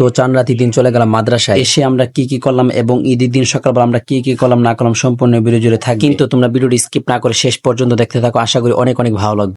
তো চান রাতি দিন চলে গেলাম মাদ্রাসায়। এসে আমরা কি কি করলাম এবং ঈদের দিন সকালবেলা আমরা কি কি করলাম না করলাম সম্পূর্ণ ভিডিও জুড়ে থাকি কিন্তু তোমরা ভিডিওটি স্কিপ না করে শেষ পর্যন্ত দেখতে থাকো। আশা করি অনেক অনেক ভালো লাগবে।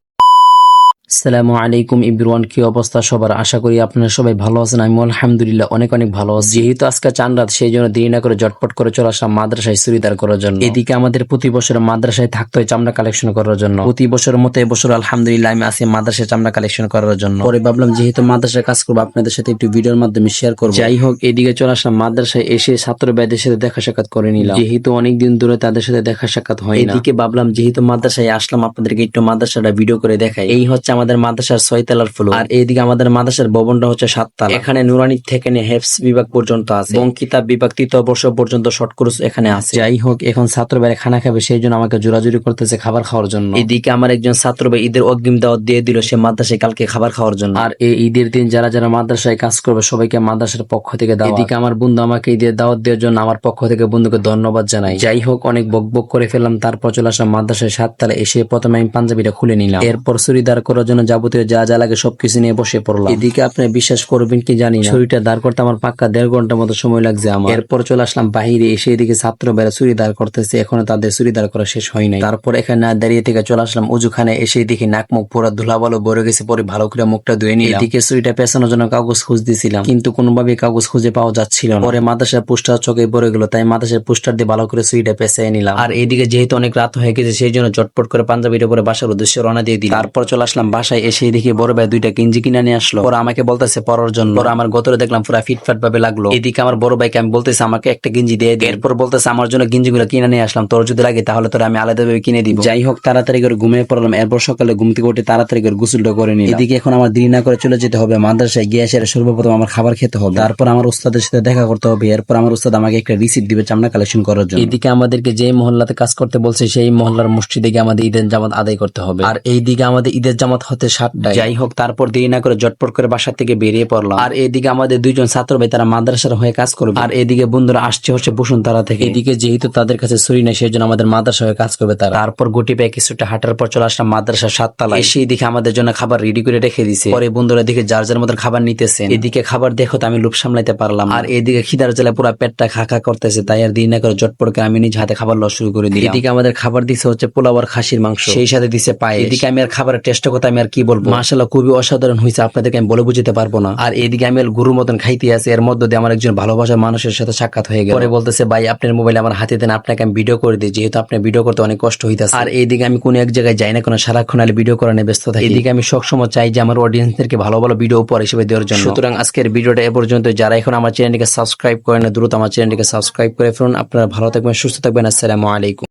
আসসালামু আলাইকুম ইব্রুয়ান কি অবস্থা সবার? আশা করি আপনারা সবাই ভালো আছেন। আমি আলহামদুলিল্লাহ অনেক অনেক ভালো আছি। যেহেতু আজকে চান রাত, সেই জন্য দেরি না করে জটপট করে চলে আসলাম মাদ্রাসায় চুরিদার করার জন্য। এদিকে আমাদের প্রতি বছর মাদ্রাসায় থাকতে হয় চামড়া কালেকশন করার জন্য। প্রতি বছরের মতো এবছর আলহামদুলিল্লাহ আমি আসি মাদ্রাসায় চামড়া কালেকশন করার জন্য। পরে ভাবলাম যেহেতু মাদ্রাসায় কাজ করব, আপনাদের সাথে একটু ভিডিওর মাধ্যমে শেয়ার করব। যাই হোক, এদিকে চলে আসলাম মাদ্রাসায় এসে ছাত্র ভাইদের সাথে দেখা সাক্ষাৎ করে নিলাম। যেহেতু অনেকদিন ধরে তাদের সাথে দেখা সাক্ষাৎ হয় এদিকে ভাবলাম যেহেতু মাদ্রাসায় আসলাম, আপনাদেরকে একটু মাদ্রাসাটা ভিডিও করে দেখাই। এই হচ্ছে আমাদের মাদ্রাসার ছয়তলার ফ্লোর আর এইদিকে আমাদের মাদ্রাসার ভবনটা হচ্ছে সাততলা এখানে নুরানি থেকে নিয়ে হেফস বিভাগ পর্যন্ত আছে। এবং কিতাব বিভাগ তৃতীয় বর্ষ পর্যন্ত শর্ট কোর্স এখানে আছে। যাই হোক, এখন ছাত্র ভাইরা খানা খাবে, সেই জন্য আমাকে জোরাজুরি করতেছে খাবার খাওয়ার জন্য। এদিকে আমার একজন ছাত্র ভাই ঈদের অগ্রিম দাওয়াত দিয়ে দিল, সে মাদ্রাসায় কালকে খাবার খাওয়ার জন্য। আর এই ঈদের দিন যারা যারা মাদ্রাসায় কাজ করবে, সবাইকে মাদ্রাসার পক্ষ থেকে দাও এদিকে আমার বন্ধু আমাকে ঈদের দাওয়াত দেওয়ার জন্য আমার পক্ষ থেকে বন্ধুকে ধন্যবাদ জানাই। যাই হোক, অনেক বক বক করে ফেললাম। তারপর চলে আসলাম মাদ্রাসায় সাততলা এসে প্রথমে আমি পাঞ্জাবিটা খুলে নিলাম। এরপর চুরিদার করার জন্য যাবতীয় যা যা লাগে সবকিছু নিয়ে বসে পড়লাম। এদিকে আপনি বিশ্বাস করবেন কি জানি ছুরিটা দাঁড় করতে আমার পাক্কা দেড় ঘণ্টার মতো সময় লাগছে আমার। এরপর চলে আসলাম বাহিরে, এসে এদিকে ছাত্র বেড়া চুরি দাঁড় করতেছে। এখনও তাদের চুরি দাঁড় করা শেষ হয় নাই। তারপর এখানে না দাঁড়িয়ে থেকে চলে আসলাম উজুখানে এসে দেখি নাক মুখ পুরো ধুলা বলো ভরে গেছে, পরে ভালো করে মুখটা ধুয়ে নিয়ে এদিকে চুরিটা পেছানোর জন্য কাগজ খুঁজতেছিলাম কিন্তু কোনোভাবে কাগজ খুঁজে পাওয়া যাচ্ছিল না। পরে মাদ্রাসার পোস্টার চোখে পড়ে গেল, তাই মাদ্রাসার পোস্টার দিয়ে ভালো করে চুরিটা পেঁচাই নিলাম। আর এদিকে যেহেতু অনেক রাত হয়ে গেছে, সেই জন্য চটপট করে পাঞ্জাবিটা পরে বাসার উদ্দেশ্যে রওনা দিয়ে দিই তারপর চলে আসলাম বাসায় এসে দেখি বড় ভাই দুইটা গেঞ্জি কিনে নিয়ে আসলো। ওরা আমাকে বলতেছে পরার জন্য। ওরা আমার গতরে দেখলাম পুরো ফিটফাট ভাবে লাগল। এদিকে আমার বড় ভাইকে আমি বলতেছি, আমাকে একটা গেঞ্জি দিয়ে দিই এরপর বলতেছে, আমার জন্য গেঞ্জিগুলো কিনে নিয়ে আসলাম। তোর যদি লাগে তাহলে তোর আমি আলাদাভাবে কিনে দিব। যাই হোক, তাড়াতাড়ি করে ঘুমিয়ে পড়লাম। এরপর সকালে ঘুম থেকে উঠে তাড়াতাড়ি করে গোসলটা করে নিই এদিকে এখন আমার দেরি না করে চলে যেতে হবে। মাদ্রাসায় গিয়ে এসে সর্বপ্রথম আমার খাবার খেতে হবে। তারপর আমার উস্তাদের সাথে দেখা করতে হবে। এরপর আমার উস্তাদ আমাকে একটা রিসিপ্ট দিবে চামড়া কালেকশন করার জন্য। এদিকে আমাদেরকে যে মহল্লাতে কাজ করতে বলছে, সেই মহল্লার মসজিদে গিয়ে আমাদের ঈদের জামাত আদায় করতে হবে। আর এই দিকে আমাদের ঈদের জামাত হতে সাতটায়। যাই হোক তারপর দেরি না করে জটপট করে বাসা থেকে বেরিয়ে পড়লাম। আর এদিকে আমাদের দুইজন ছাত্র ভাই তারা মাদ্রাসার হয়ে কাজ করবে। আর এদিকে বন্ধুরা আসছে হচ্ছে বসুন্ধরা থেকে। এদিকে যেহেতু তাদের কাছে ছুরি নেই সেই জন্য আমাদের মাদ্রাসা হয়ে কাজ করবে তারা। তারপর গুটি পেয়ে কিছুটা হাঁটার পর চলে আসলাম মাদ্রাসার সাততলা এসে এদিকে আমাদের জন্য খাবার রেডি করে রেখে দিছে। পরে বন্ধুরা দিকে যার যার মতন খাবার নিতেছেন। এদিকে খাবার দেখো তো আমি লোভ সামলাইতে পারলাম আর এদিকে খিদার জেলায় পুরো পেটটা খা খা করতেছে তাই আর দিন না করে জটপট করে আমি নিজ হাতে খাবার লওয়া শুরু করে দিই এদিকে আমাদের খাবার দিছে হচ্ছে পোলাও আর খাসির মাংস। সেই সাথে দিছে পায়ে এদিকে আমি আর খাবারের টেস্ট কথা আমি আর কি বলব? মাসাল্লাহ খুবই অসাধারণ হয়েছে আপনাদেরকে আমি বলে বুঝতে পারব না। আর এদিকে আমি গুরুর মতন খাইতে আছে। এর মধ্যে দিয়ে আমার একজন ভালোবাসার মানুষের সাথে সাক্ষাৎ হয়ে গেল। পরে বলতেছে ভাই আপনার মোবাইল আমার হাতে দেন আপনাকে আমি ভিডিও করে দিই। যেহেতু আপনি ভিডিও করতে অনেক কষ্ট হইতাছে। আর এইদিকে আমি কোনো এক জায়গায় যাই না কোনো সারাক্ষণ আলে ভিডিও করা নিয়ে ব্যস্ত থাকি। এদিকে আমি সবসময় চাই যে আমার অডিয়েন্সদেরকে ভালো ভালো ভিডিও উপর হিসেবে দেওয়ার জন্য। সুতরাং আজকের ভিডিওটা এ পর্যন্ত। যারা এখন আমার চ্যানেলটিকে সাবস্ক্রাইব করেন দ্রুত আমার চ্যানেলটিকে সাবস্ক্রাইব করে ফেলুন। আপনারা ভালো থাকবেন সুস্থ থাকবেন। আসসালামু আলাইকুম।